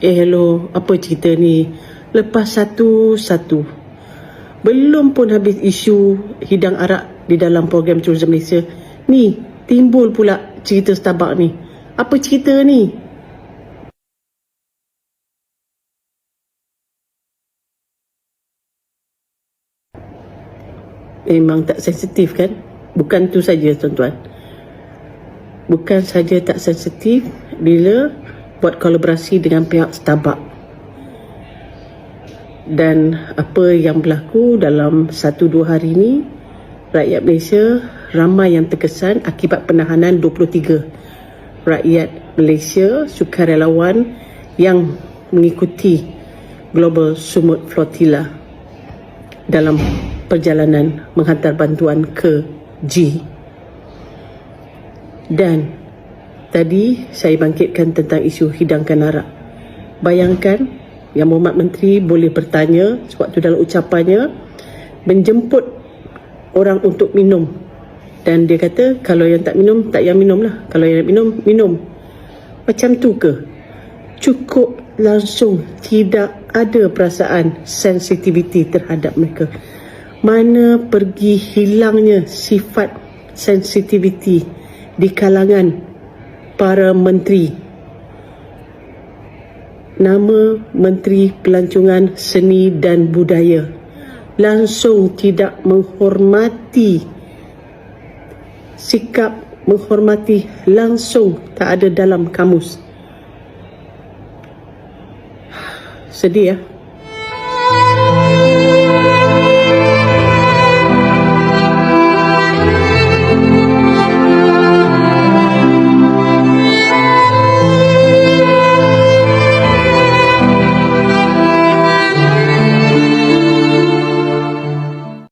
Eh hello, apa cerita ni? Lepas satu-satu. Belum pun habis isu hidang arak di dalam program Tourism Malaysia. Ni, timbul pula cerita Starbucks ni. Apa cerita ni? Memang tak sensitif kan? Bukan tu saja tuan-tuan. Bukan saja tak sensitif bila buat kolaborasi dengan pihak Starbucks. Dan apa yang berlaku dalam satu dua hari ini, rakyat Malaysia ramai yang terkesan akibat penahanan 23 rakyat Malaysia sukarelawan yang mengikuti Global Sumut Flotilla dalam perjalanan menghantar bantuan ke G. Dan tadi saya bangkitkan tentang isu hidangkan arak. Bayangkan yang Muhammad Menteri boleh bertanya sewaktu dalam ucapannya menjemput orang untuk minum. Dan dia kata kalau yang tak minum tak yang minum lah kalau yang minum minum. Macam tu ke? Cukup langsung tidak ada perasaan sensitivity terhadap mereka. Mana pergi hilangnya sifat sensitivity di kalangan para menteri. Nama Menteri Pelancongan Seni dan Budaya langsung tidak menghormati sikap menghormati langsung tak ada dalam kamus. Sedih ya